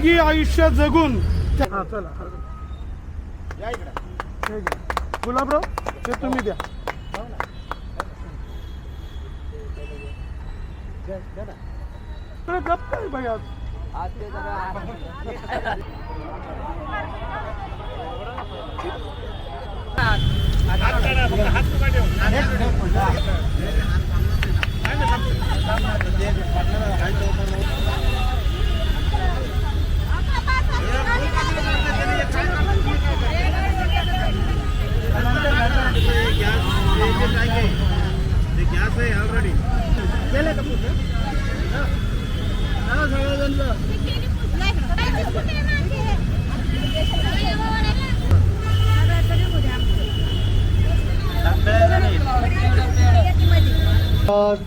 निरोगी आयुष्य जगून हा चला या इकडे हे घ्या. गुलाबराव ते तुम्ही द्या अरे गप्प काय बाई आज गॅस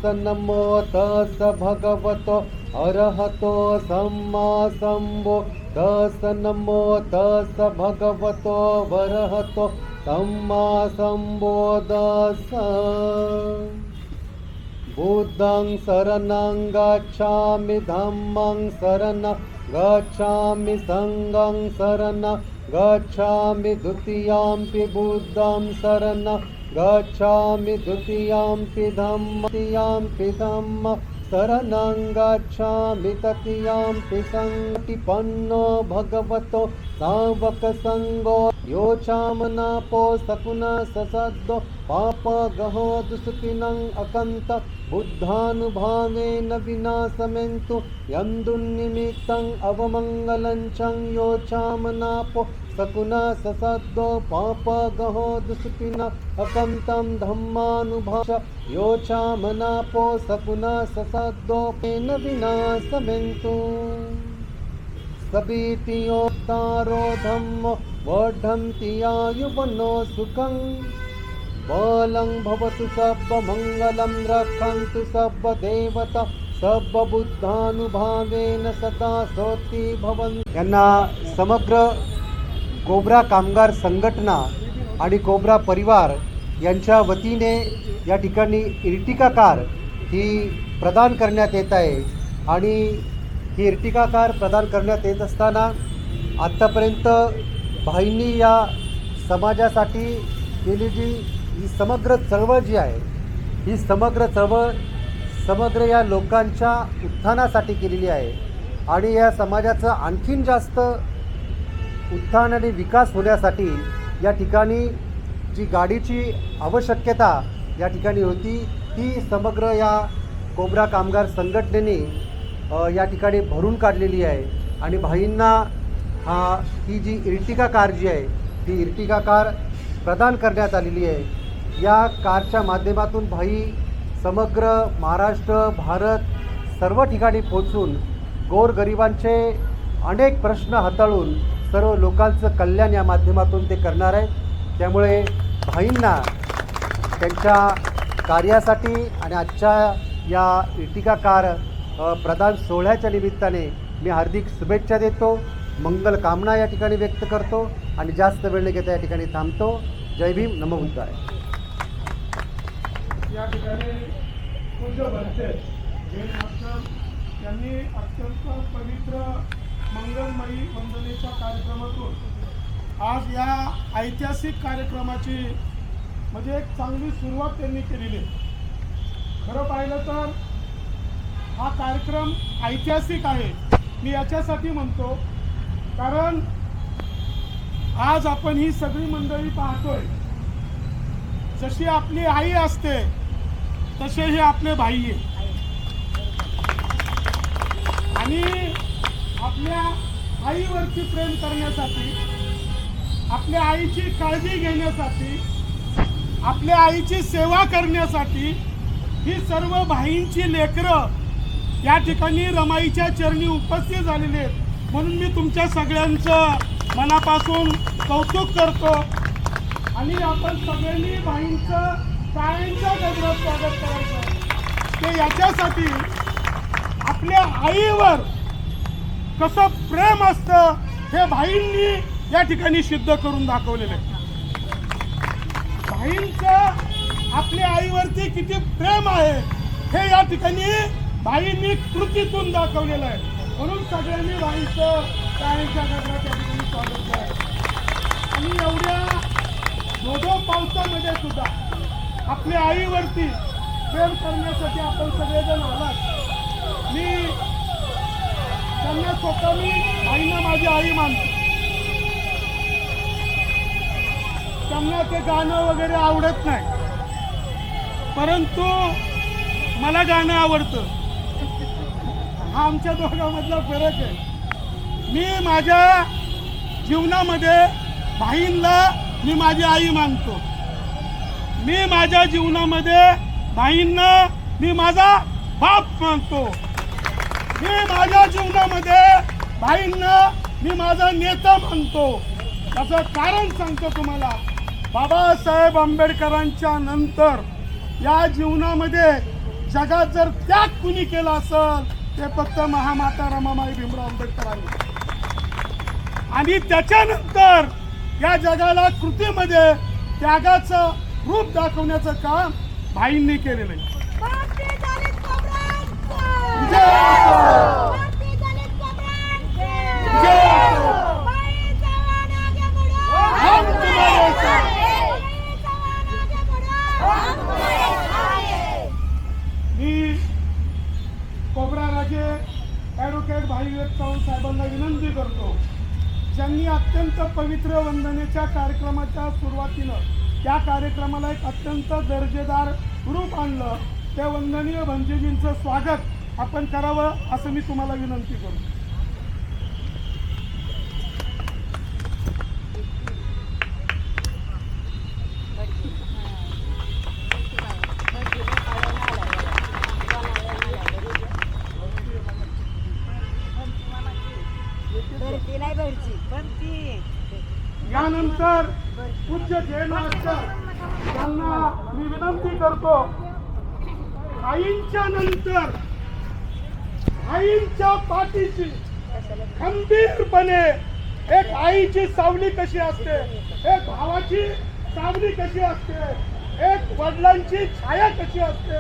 नमो तस भगवतो अरहतो सम्मा सम्भो तस नमो तस भगवतो वरहतो सम्मा सम्बोधस बुद्धं शरणं गच्छामि धम्मं शरणं गच्छामि सङ्गं शरणं गच्छामि द्वितीयाम्पि बुद्धं शरणं गच्छामि द्वितीयाम्पि धम्म तृतीयाम्पि धम्म शरणं गच्छामि तृतीयाम्पि सङ्गतिपन्नो भगवतो सावकसङ्गो योचामनापो सकुना ससद्दो पाप गहो दुसुतिनं अकन्त बुद्धानुभावेन विनाशमेन्तु यं दुर्निमित्तं अवमङ्गलञ्चं चं योचामनापो सकुना ससद्दो पाप गहो दुसुतिन अकन्तं धम्मानुभाष योचामनापो सकुन ससद्दो विना विनाशमेन्तु सबीतियोत्तारो धम्म वर्धन्ति सुखं। बलं भवतु सर्वमङ्गलं रक्षन्तु सर्वदेवता सर्वबुद्धानुभावेन सदा सोती भवन्। यांना समग्र कोब्रा कामगार संघटना आणि कोब्रा परिवार यांच्या वतीने या ठिकाणी इर्टिका कार ही प्रदान करण्यात येत आहे आणि ही इर्टिका कार प्रदान करण्यात येत असताना आत्तापर्यंत भाईंनी या समाजासाठी केली जी ही समग्र चळवळ जी आहे ही समग्र चळवळ समग्र या लोकांच्या उत्थानासाठी केलेली आहे. आणि या समाजाचं आणखीन जास्त उत्थान आणि विकास होण्यासाठी या ठिकाणी जी गाडीची आवश्यकता या ठिकाणी होती ती समग्र या कोबरा कामगार संघटनेने या ठिकाणी भरून काढलेली आहे. आणि भाईंना हा ही जी इर्टिका कार जी आहे ती इर्टिका कार प्रदान करण्यात आलेली आहे. या कारच्या माध्यमातून भाई समग्र महाराष्ट्र भारत सर्व ठिकाणी पोचून गोरगरिबांचे अनेक प्रश्न हाताळून सर्व लोकांचं कल्याण या माध्यमातून ते करणार आहेत. त्यामुळे भाईंना त्यांच्या कार्यासाठी आणि आजच्या या इर्टिका कार प्रदान सोहळ्याच्या निमित्ताने मी हार्दिक शुभेच्छा देतो मंगल कामना या ठिकाणी व्यक्त करतो आणि जास्त वेळ न घेता या ठिकाणी थांबतो. जय भीम नमो बुद्धाय. या ठिकाणी पूज्य अत्यंत पवित्र मंगलमयी वंदनेच्या कार्यक्रमातून आज या ऐतिहासिक कार्यक्रमाची म्हणजे एक चांगली सुरुवात त्यांनी केलेली आहे. खरं पाहिलं तर हा कार्यक्रम ऐतिहासिक आहे. मी याच्यासाठी म्हणतो कारण आज आपण ही सगळी मंडळी पाहतोय. जशी आपली आई असते तसे हे आपले भाई आहे आणि आपल्या आईवरती प्रेम करण्यासाठी आपल्या आईची काळजी घेण्यासाठी आपल्या आईची सेवा करण्यासाठी ही सर्व भाईंची लेकरं या ठिकाणी रमाईच्या चरणी उपस्थित झालेले आहेत. म्हणून मी तुमच्या सगळ्यांचं मनापासून कौतुक करतो. आणि आपण सगळ्यांनी भाईंचं काळ्यांच्या गजरात स्वागत करायचं. ते याच्यासाठी आपल्या आईवर कसं प्रेम असतं हे भाईंनी या ठिकाणी सिद्ध करून दाखवलेलं आहे. भाईंचं आपल्या आईवरती किती प्रेम आहे हे या ठिकाणी बाईंनी कृतीतून दाखवलेलं आहे. म्हणून सगळ्यांनी भाईंचं टाळ्यांच्या गजरात या ठिकाणी स्वागत करायचं आणि एवढ्या धोधो पावसामध्ये सुद्धा आपल्या आईवरती प्रेम करण्यासाठी आपण सगळेजण आलात. मी त्यांना स्वतः मी आईना माझी आई मानतो. त्यांना ते गाणं वगैरे आवडत नाही. परंतु मला गाणं आवडतं. हा आमच्या दोघांमधला फरक आहे. मी माझ्या जीवनामध्ये भाईंना मी माझी आई मानतो. मी माझ्या जीवनामध्ये भाईंना मी माझा बाप मानतो. मी माझ्या जीवनामध्ये भाईंना मी माझा नेता मानतो. त्याचं कारण सांगतो तुम्हाला. बाबासाहेब आंबेडकरांच्या नंतर या जीवनामध्ये जगात जर त्याग कुणी केला असेल ते फक्त महामाता रमाबाई भीमराव आंबेडकरांनी. आणि त्याच्यानंतर या जगाला कृतीमध्ये त्यागाचं रूप दाखवण्याचं काम भाईंनी केलेलं आहे. भारतीय दलित कामगारांचा जय असो. भारतीय दलित कामगारांचा जय असो. बाई जवान आगे बढ़ो हम तुम्हारे साथ. बाई जवान आगे बढ़ो हम तुम्हारे साथ हैं. मी माझे राजे ॲडव्होकेट भाईवेद चव्हाण साहेबांना विनंती करतो. ज्यांनी अत्यंत पवित्र वंदनेच्या कार्यक्रमाच्या सुरुवातीनं त्या कार्यक्रमाला एक अत्यंत दर्जेदार रूप आणलं. त्या वंदनीय भंजेजींचं स्वागत आपण करावं असं मी तुम्हाला विनंती करतो भरती नाही भरती भरती यानंतर पूज्य जैन मास्टर यांना मी विनंती करतो आईंच्या नंतर मातीची खंबीरपणे एक आईची सावली कशी असते एक भावाची सावली कशी असते एक वडिलांची छाया कशी असते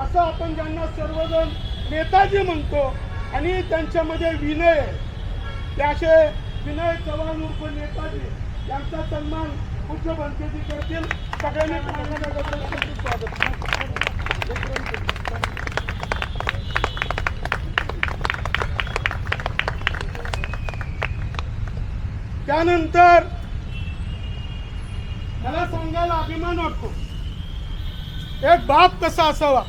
असं आपण ज्यांना सर्वजण नेताजी म्हणतो आणि त्यांच्यामध्ये विनय त्याचे विनय चव्हाण उर्फ नेताजी यांचा सन्मान पूज्य बनतेजी करतील. सगळ्यांनी स्वागत. त्यानंतर मला सांगायला अभिमान वाटतो. एक बाप कसा असावा?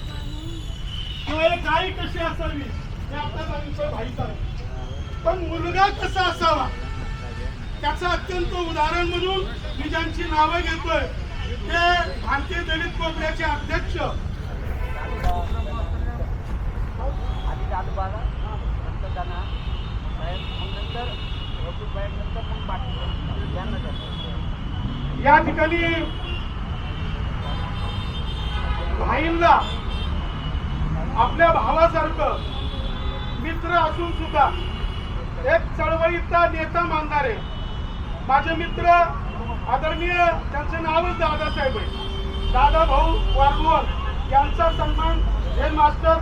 किंवा एक आई कशी असावी? हे आपल्याला विषय माहीत आहे पण मुलगा कसा असावा? त्याचं अत्यंत उदाहरण म्हणून मी ज्यांची नावं घेतोय ते भारतीय दलित कोपऱ्याचे अध्यक्ष. आधी दादोबाला नंतर या ठिकाणी भाईंना आपल्या भावासारखं मित्र असून सुद्धा एक चळवळीचा नेता मानणारे माझे मित्र आदरणीय त्यांचं नावच दादासाहेब आहे. दादा भाऊ वारवल यांचा सन्मान हे मास्टर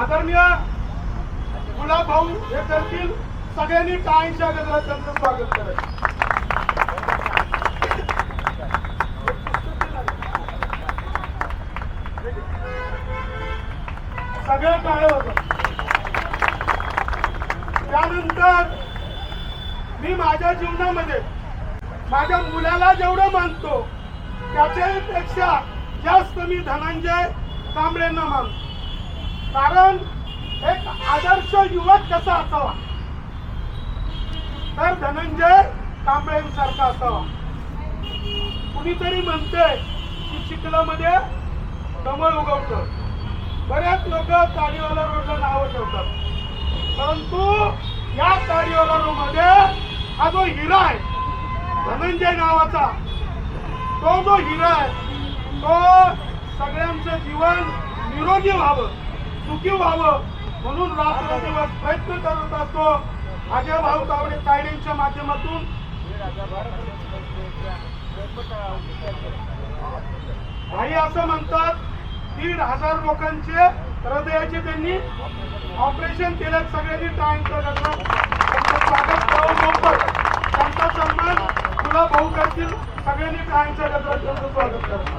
आदरणीय गुलाब भाऊ हे करतील. सगळ्यांनी टाळीच्या गजरात त्यांचं स्वागत करायचं सगळं टाळ होत. त्यानंतर मी माझ्या जीवनामध्ये माझ्या मुलाला जेवढं मानतो त्याच्यापेक्षा जास्त मी धनंजय कांबळेंना मानतो. कारण एक आदर्श युवक कसा असावा तर धनंजय प्रेम सारखा असावा कुणीतरी म्हणते की चिखलामध्ये कमळ उगवत. बऱ्याच लोक ताडीवाला रोडला नावं ठेवतात. परंतु या ताडीवाला रोडमध्ये हा जो हिरा आहे धनंजय नावाचा तो जो हिरा आहे तो सगळ्यांचं जीवन निरोगी व्हावं सुखी व्हावं म्हणून रात्र दिवस प्रयत्न करत असतो. अजय भाऊ तावडे तायडेंच्या माध्यमातून भाई असं म्हणतात दीड हजार लोकांचे हृदयाचे त्यांनी ऑपरेशन केलं सगळ्यांनी गजर त्यांचं स्वागत मोफत त्यांचा सन्मान तुला भाऊ करतील. सगळ्यांनी टाळ्यांच्या गजरात त्यांचं स्वागत करा.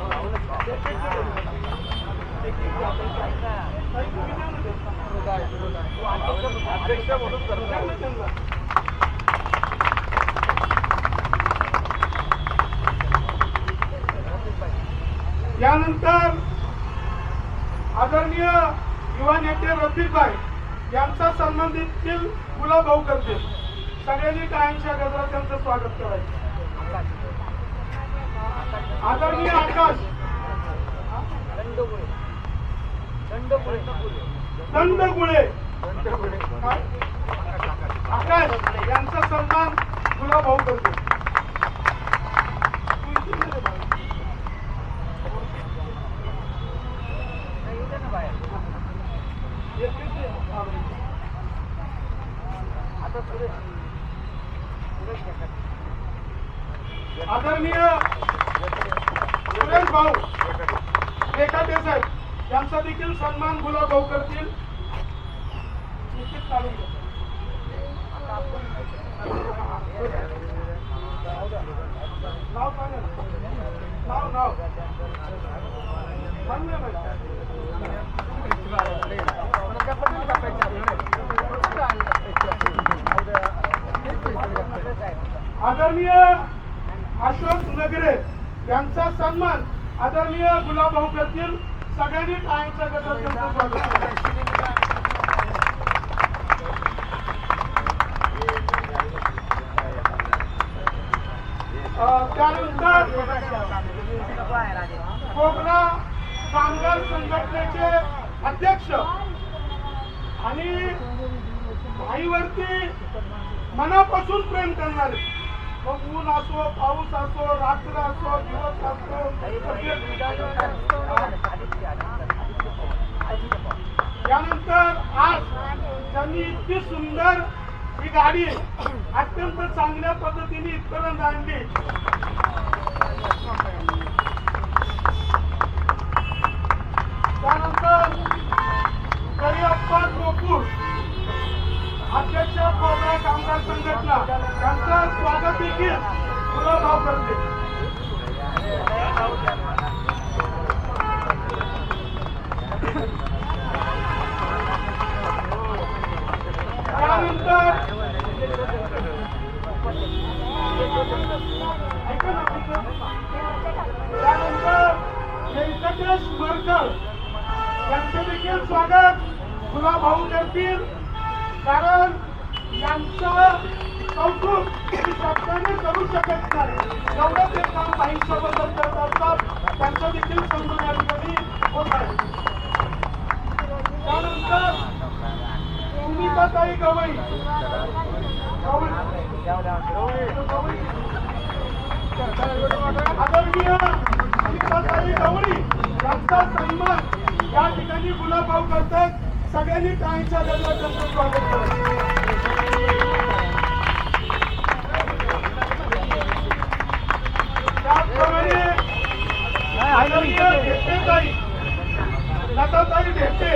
अध्यक्ष म्हणून यानंतर आदरणीय युवा नेते रफिकभाई यांचा सन्मान देखील मुला भाऊ करतील. सगळ्यांनी कायमच्या गजरात त्यांचं स्वागत करायचं. आदरणीय आकाश. दंडगुळे. काय? आकाश यांचा सन्मान मुला भाऊ करतील आता सुरेश सुरेश शेखर. आदरणीय सुरेश भाऊ रेखा देसाई यांचा देखील सन्मान गुलाब भाऊ करतील. नाव नाव नाव. आदरणीय अशोक नगरे यांचा सन्मान आदरणीय गुलाबभाऊ करतील सगळ्यांनी करा. अं, त्यानंतर कोकणा कामगार संघटनेचे अध्यक्ष आणि आईवरती मनापासून प्रेम करणारे मग ऊन असो पाऊस असो रात्र असो दिवस असो त्यानंतर आज त्यांनी इतकी सुंदर ही गाडी अत्यंत चांगल्या पद्धतीने इथपर्यंत आणली. त्यानंतर करिअप्पा गोकुळ अध्यक्ष कोबरा कामगार संघटना. त्यांचं स्वागत देखील भाव करते त्यानंतर ऐका ना तुमचं. त्यानंतर व्यंकटेश मरकर यांचे देखील स्वागत तुला भाऊ करतील कारण यांचं कौतुक मी शब्दाने करू शकत नाही एवढं ते काम बाईंच्याबद्दल करत असतात त्यांचं देखील समजून या ठिकाणी होत आहे त्यानंतर सुनीताताई गवई गवई आदरणीय सुनीताताई गवळी यांचा सन्मान या ठिकाणी गुलाबाव करतात. सगळ्यांनी टाळीच्या गजरात स्वागत त्याचप्रमाणे आदरणीय लताताई ढेपे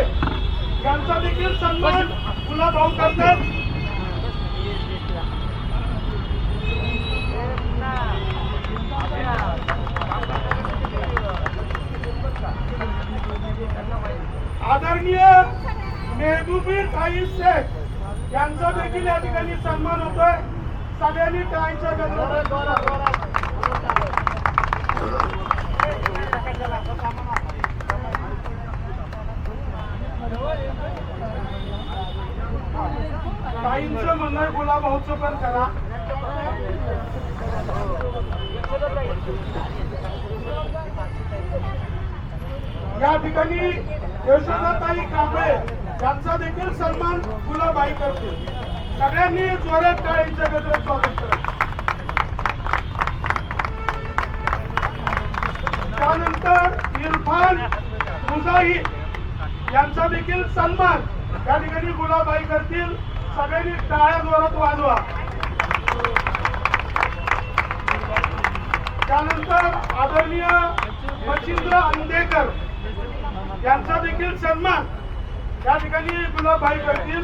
यांचा देखील सन्मान गुलाबाव करतात. आदरणीय मेहबूबी ताई शेख यांचा देखील या ठिकाणी सन्मान होतोय. सगळ्यांनी टाळ्यांच्या गजरात ताईंचं म्हणणं आहे पण करा. या ठिकाणी यशोदाताई कांबळे यांचा देखील सन्मान गुलाबाई करते सगळ्यांनी जोरात टाळींच्या गजरात स्वागत करा. त्यानंतर इरफान मुजाही यांचा देखील सन्मान या ठिकाणी गुलाबाई करतील. सगळ्यांनी टाळ्या जोरात वाजवा. त्यानंतर आदरणीय मच्छिंद्र अंदेकर यांचा देखील सन्मान या ठिकाणी गुलाबभाई करतील.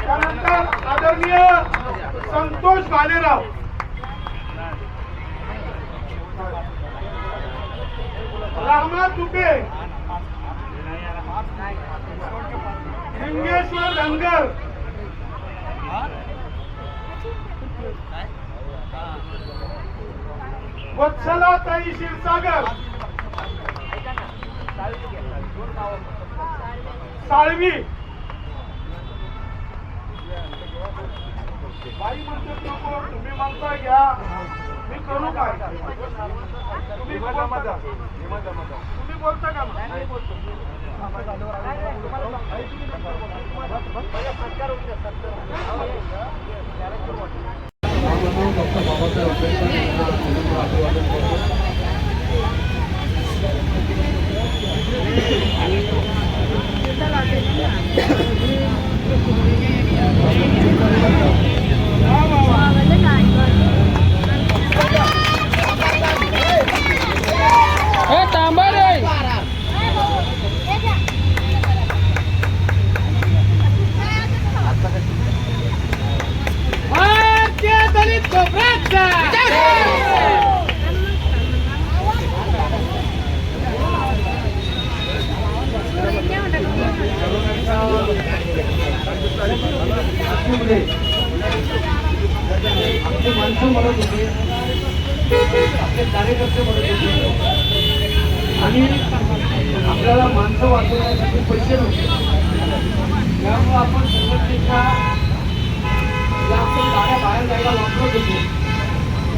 त्यानंतर आदरणीय संतोष भालेराव. रामा तुपे. लिंगेश्वर धनगर. वत्सला ताई क्षीरसागर. साळवी. बाई म्हणते नको तुम्ही म्हणता घ्या. मी करू काय? तुम्ही बोलता तुम्ही बोलता का? नाही बोलतो बाबासाहेब आंबेडकर ആ आपले माणसं म्हणत होते. आपले कार्यकर्ते म्हणत होते. आणि आपल्याला माणसं वाचवण्यासाठी पैसे नव्हते. त्यामुळं आपण संघटनेच्या ज्या आपण गाड्या बाहेर जायला वापरत होतो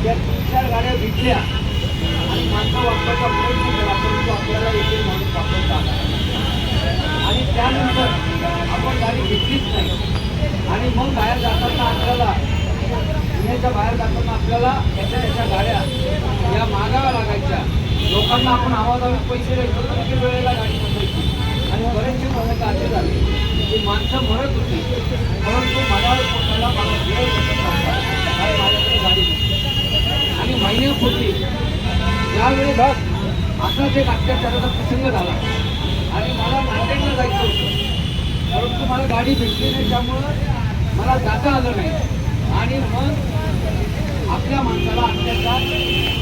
त्या तीन चार गाड्या विकल्या आणि माणसं वापरायचा प्रयत्न केला परंतु आपल्याला एक माणूस वापरता आला आणि त्यानंतर आपण गाडी घेतलीच नाही. आणि मग बाहेर जाताना आपल्याला पुण्याच्या बाहेर जाताना आपल्याला त्याच्या त्याच्या गाड्या या मागाव्या लागायच्या. लोकांना आपण आवाजावे पैसे द्यायचो किती वेळेला गाडी बसायची आणि बरेचसे मोठे असे झाले की माणसं मरत होती परंतु मनावर पोटायला मला वेळ माझ्याकडे गाडी आणि महिन्यापूर्वी ज्यावेळी असाच एक अत्याचाराचा प्रसंग झाला. जायचं होतं. परंतु मला गाडी भेटली नाही त्यामुळं मला जाता आलं नाही. आणि मग आपल्या माणसाला अत्याचार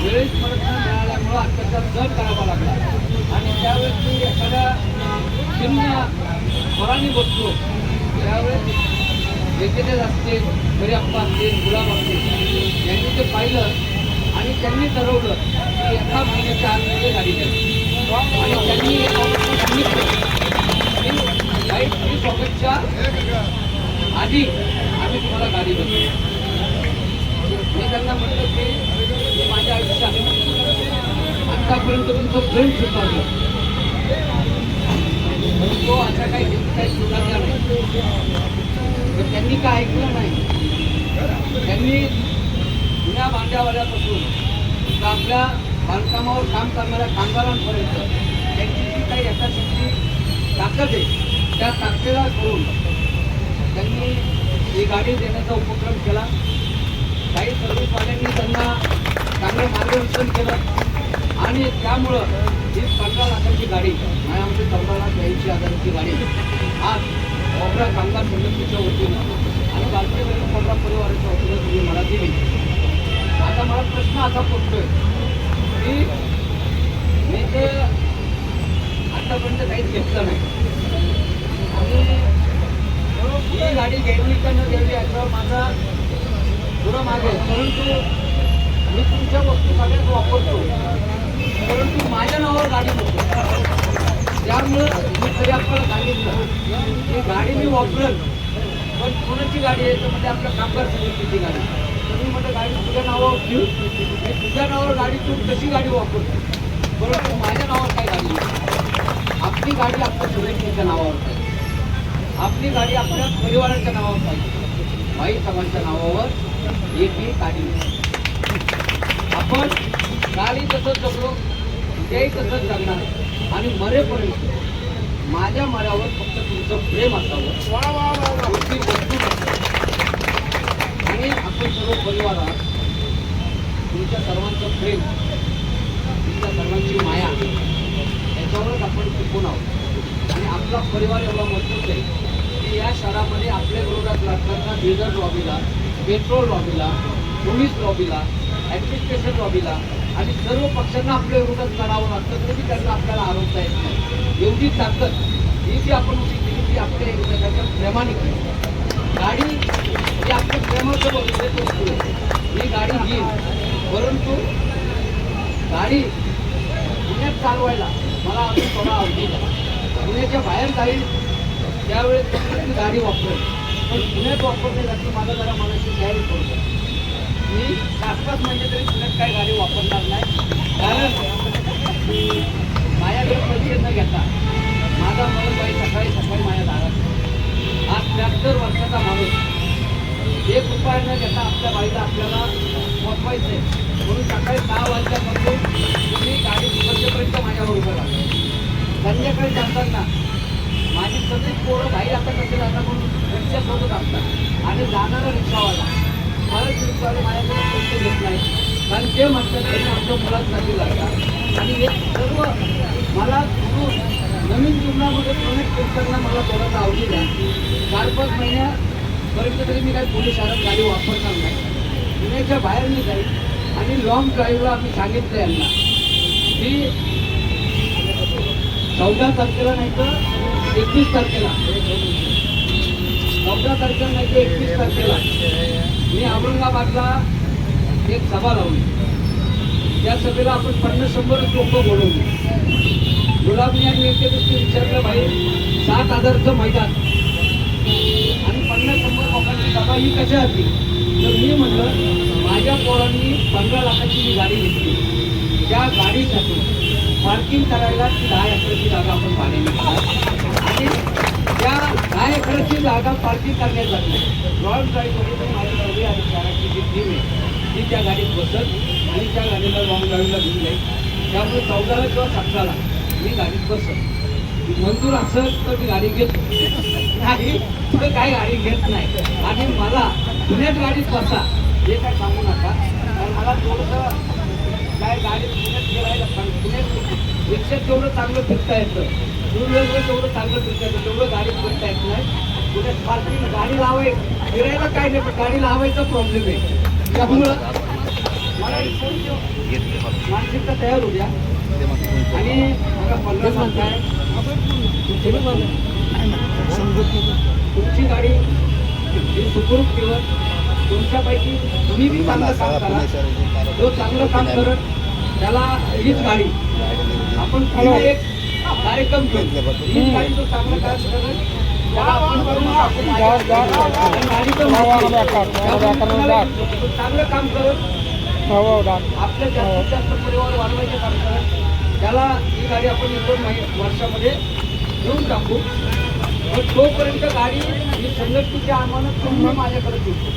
वेळेस परत न मिळाल्यामुळं अत्याचार दर करावा लागला. आणि त्यावेळेस मी एखाद्या चिन्ह स्वराने बसलो. त्यावेळेस वेंकटेश असतील गरिअप्पा असतील गुलाब असतील यांनी ते पाहिलं आणि त्यांनी ठरवलं की एका महिन्याच्या आतमध्ये गाडी द्यावी आणि त्यांनी महिन्यात सांगितलं ऑगस्टच्या आधी आम्ही तुम्हाला गाडी देतो मी त्यांना म्हटलं की माझ्या आयुष्यात आतापर्यंत तुमचं प्रेम सुद्धा पण तो असा काही काही सुधारला नाही. तर त्यांनी काय ऐकलं नाही. त्यांनी जुन्या भांड्यावाल्यापासून तर आपल्या बांधकामावर काम करणाऱ्या कामगारांपर्यंत त्यांची जी काही यथाशक्ती ताकद आहे त्या ताकदीला करून त्यांनी ही गाडी देण्याचा उपक्रम केला. काही सर्व्हिसवाल्यांनी त्यांना चांगलं मार्गदर्शन केलं. आणि त्यामुळं ही पंधरा लाखाची गाडी आणि आमची चौदा लाख ब्याऐंशी हजाराची गाडी आज मोगरा कामगार संघटनेच्या वतीनं आणि भारतीय जनता कोबरा परिवाराच्या वतीनं तुम्ही मला दिली. आता मला प्रश्न असा पडतोय की मी ते आतापर्यंत काहीच घेतलं नाही आणि ही गाडी घ्यावी का न घ्यावी याच्यावर माझा आहे. परंतु मी तुमच्या वस्तू सगळ्यात वापरतो. परंतु माझ्या नावावर गाडी नव्हती. त्यामुळं मी तरी आपल्याला सांगितलं की गाडी मी वापरेल. पण कोणाची गाडी आहे? तर म्हणजे आपल्या कामगार समितीची गाडी. तुम्ही म्हणजे गाडी तुझ्या नावावर घेऊ मी तुझ्या नावावर गाडी तू कशी गाडी वापरतो? परंतु माझ्या नावावर काय गाडी नाही. आपली गाडी आपल्या समितीच्या नावावर पाहिजे आपली गाडी आपल्या परिवाराच्या नावावर पाहिजे. भाई समाजच्या नावावर एक ही गाडी आपण कालही तसंच जगलो उद्याही तसंच जगणार आणि मरेपर्यंत माझ्या मरावर फक्त तुमचं प्रेम असावं. वा वा तुमची वस्तू आणि आपण सर्व परिवार तुमच्या सर्वांचं प्रेम तुमच्या सर्वांची माया याच्यावरच आपण टिकून आहोत. आणि आपला परिवार एवढा मजबूत आहे की या शहरामध्ये आपल्या विरोधात लढताना बिल्डर लॉबीला पेट्रोल लॉबीला पोलीस लॉबीला ॲडमिनिस्ट्रेशन लॉबीला आणि सर्व पक्षांना आपल्या विरोधात लढावं लागतं तरी त्यांना आपल्याला आरोपता येत नाही. एवढी ताकद ही जी आपण उभी केली ती आपल्या एकमेकांच्या प्रेमाने केली. गाडी ही आपल्या प्रेमाचं बघितलं ही गाडी घेईन परंतु गाडी पुण्यात चालवायला मला अजून थोडा आवडेल पुण्याच्या बाहेर जाईल त्यावेळेस गाडी वापरेल पण पुण्यात वापरण्यासाठी माझा जरा मनाची तयारी करू मी पाच पाच महिने तरी पुण्यात काही गाडी वापरणार नाही. कारण माझ्याकडे पैसे न घेता माझा बाई सकाळी सकाळी माझ्या दारात आज त्र्याहत्तर वर्षाचा माणूस एक उपाय न घेता आपल्या बाईला आपल्याला पोचवायचं आहे म्हणून सकाळी सहा वाजल्यापासून तुम्ही गाडी दुपारच्यापर्यंत माझ्यावर उभं राहा. संध्याकाळी जाताना माझी सगळी पोरं भाई आता कसे जाता म्हणून रिक्षासोबत असतात. आणि जाणारा रिक्षावाला मला रिक्षावाले माझ्याकडे पैसे घेत नाही कारण ते म्हणतात की आमच्या मुलांसाठी लागतात आणि हे सर्व मला नवीन जीवनामध्ये कनेक्ट करताना मला थोडंसं आवडेल आहे. चार पाच महिन्यापर्यंत तरी मी काही पोलीस शाळेत गाडी वापरणार नाही. पुण्याच्या बाहेर मी जाईल आणि लॉंग ड्राईव्हला आम्ही सांगितलं यांना. की चौदा तारखेला नाही तर एकवीस तारखेला चौदा तारखेला नाही तर एकवीस तारखेला मी औरंगाबादला एक सभा लावली. त्या सभेला आपण पन्नास शंभर लोक बोलवली. गुलाबी यांनी एके दिवशी विचारलं भाई सात हजारचं मैदान. आणि पन्नास शंभर लोकांची सभा ही कशासाठी तर मी म्हणलं माझ्या पोरांनी पंधरा लाखाची जी गाडी घेतली त्या गाडीसाठी पार्किंग करायला ती दहा एकराची जागा आपण भाड्याने आणि त्या दहा जागा पार्किंग करण्यासाठी रॉयल ड्राईव्हमध्ये माझी गाडी आणि शहराची जी टीम आहे ती त्या गाडीत बसत आणि त्या गाडीला रॉंग ड्राईव्हला घेऊन जाईल. त्यामुळे चौदाला किंवा सतराला मी गाडीत बसत. मंजूर असेल तर मी गाडी घेत. नाही तर काही गाडी घेत नाही. आणि मला पुण्यात गाडीत बसा हे काय सांगू नका. कारण मला थोडंसं काय गाडीत पुण्यात गेलायला पण पुण्यात रिक्षात तेवढं चांगलं फिरता येतं. टू व्हीलरवर जेवढं चांगलं फिरता तेवढं गाडी फिरता येत नाही पुण्यात पार्किंग गाडी लावाय फिरायला काय नाही पण गाडी लावायचा प्रॉब्लेम आहे त्यामुळं मला इथून मानसिकता तयार होऊ द्या आणि मला पंधरा सांगताय तुमची गाडी ही सुखरूप ठेवत तुमच्यापैकी तुम्ही बी चांगलं काम करा जो चांगलं काम करत त्याला हीच गाडी आपण पुन्हा एक कार्यक्रम चांगलं काम करत आपल्या जास्तीत जास्त परिवार वाढवायचे काम करत त्याला ही गाडी आपण दोन वर्षामध्ये घेऊन टाकू. पण तोपर्यंत गाडी ही संघटनेच्या अमानत तुम्ही माझ्याकडे देतो.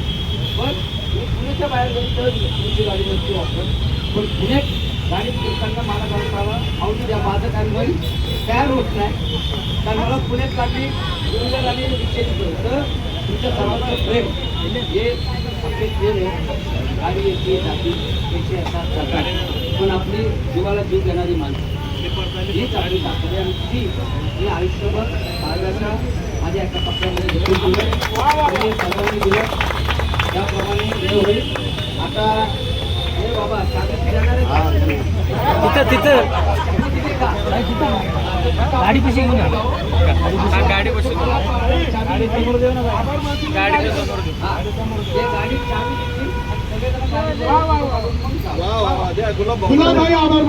पण मी पुण्याच्या बाहेर जाईल तर तुमची गाडी नक्की वापर पण पुण्यात गाडी फिरताना मला गाडीला आवडी द्या माझं काय मन तयार होत नाही. कारण मला पुण्यात काढली टू आणि रिक्षाची गरज. तर तुमच्या सर्वांचं प्रेम म्हणजे हे आपले प्रेम आहे गाडी येते जाती पैसे येतात जातात पण आपली जीवाला जीव देणारी माणसं. हीच आपली दाखवली आणि ती मी आयुष्यभर बाळगाचा माझ्या एका पक्षामध्ये घेऊन दिलं सर्वांनी दिलं. त्याप्रमाणे हे होईल. आता हे बाबा कागद आहे तिथं तिथं. गाडी कशी घेऊन गाडी कशी गाडी समोर देऊ ना गाडी समोर